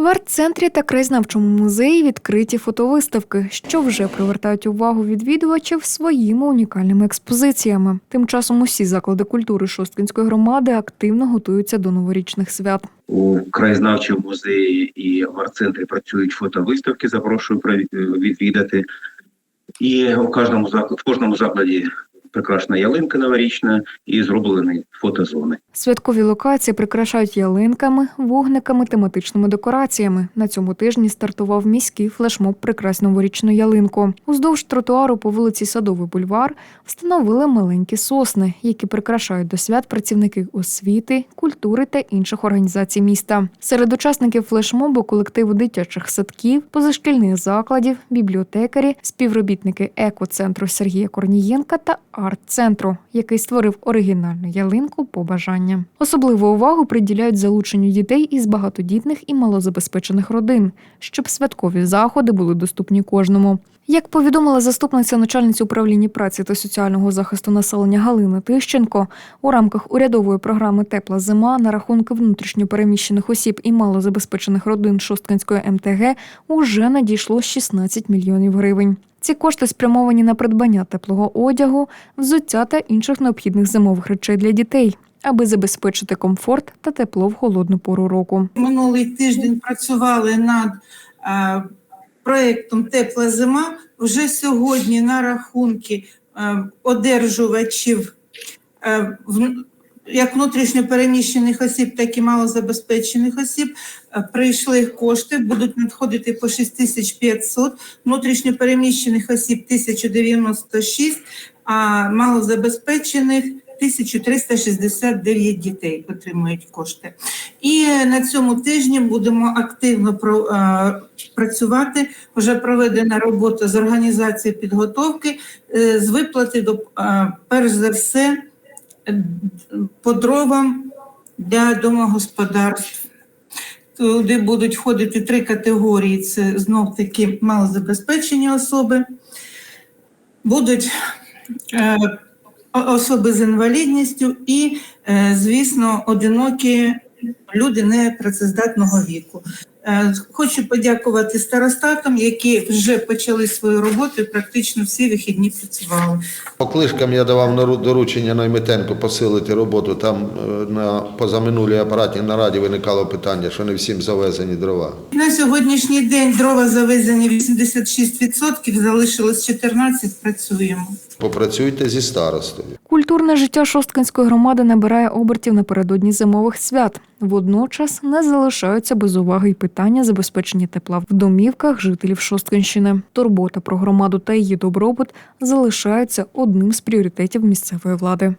В арт-центрі та краєзнавчому музеї відкриті фотовиставки, що вже привертають увагу відвідувачів своїми унікальними експозиціями. Тим часом усі заклади культури Шосткинської громади активно готуються до новорічних свят. У краєзнавчому музеї і в арт-центрі працюють фотовиставки. Запрошую відвідати. І у кожному в кожному закладі прикрашена ялинка новорічна і зроблені фотозони. Святкові локації прикрашають ялинками, вогниками, тематичними декораціями. На цьому тижні стартував міський флешмоб «Прикрась новорічну ялинку. Уздовж тротуару по вулиці Садовий бульвар встановили маленькі сосни, які прикрашають до свят працівники освіти, культури та інших організацій міста. Серед учасників флешмобу колективу дитячих садків, позашкільних закладів, бібліотекарі, співробітники екоцентру Сергія Корнієнка та арт-центру, який створив оригінальну ялинку по бажанням. Особливу увагу приділяють залученню дітей із багатодітних і малозабезпечених родин, щоб святкові заходи були доступні кожному. Як повідомила заступниця начальниці управління праці та соціального захисту населення Галина Тищенко, у рамках урядової програми Тепла зима на рахунки внутрішньопереміщених осіб і малозабезпечених родин Шосткинської МТГ уже надійшло 16 мільйонів гривень. Ці кошти спрямовані на придбання теплого одягу, взуття та інших необхідних зимових речей для дітей, аби забезпечити комфорт та тепло в холодну пору року. Минулий тиждень працювали над е, проєктом Тепла зима. Вже сьогодні на рахунки е, одержувачів е, як внутрішньопереміщених осіб, так і малозабезпечених осіб е, прийшли кошти, будуть надходити по 6500, внутрішньопереміщених осіб 1096, а малозабезпечених 1369 дітей отримують кошти. І на цьому тижні будемо активно е, працювати. Вже проведена робота з організації підготовки, е, з виплати до е, перш за все е, по дровам для домогосподарств. Туди будуть входити три категорії: це знов таки малозабезпечені особи, будуть е, особи з інвалідністю і, е, звісно, одинокі люди непрацездатного віку. Е, Хочу подякувати старостатам, які вже почали свою роботу і практично всі вихідні працювали. По клишкам я давав доручення Нойметенку посилити роботу. Там е, на позаминулій апаратній нараді виникало питання, що не всім завезені дрова. На сьогоднішній день дрова завезені 86%, залишилось 14, працюємо. Попрацюйте зі старостою. Культурне життя Шосткинської громади набирає обертів напередодні зимових свят. Водночас не залишаються без уваги й питання забезпечення тепла в домівках жителів Шосткинщини. Турбота про громаду та її добробут залишається одним з пріоритетів місцевої влади.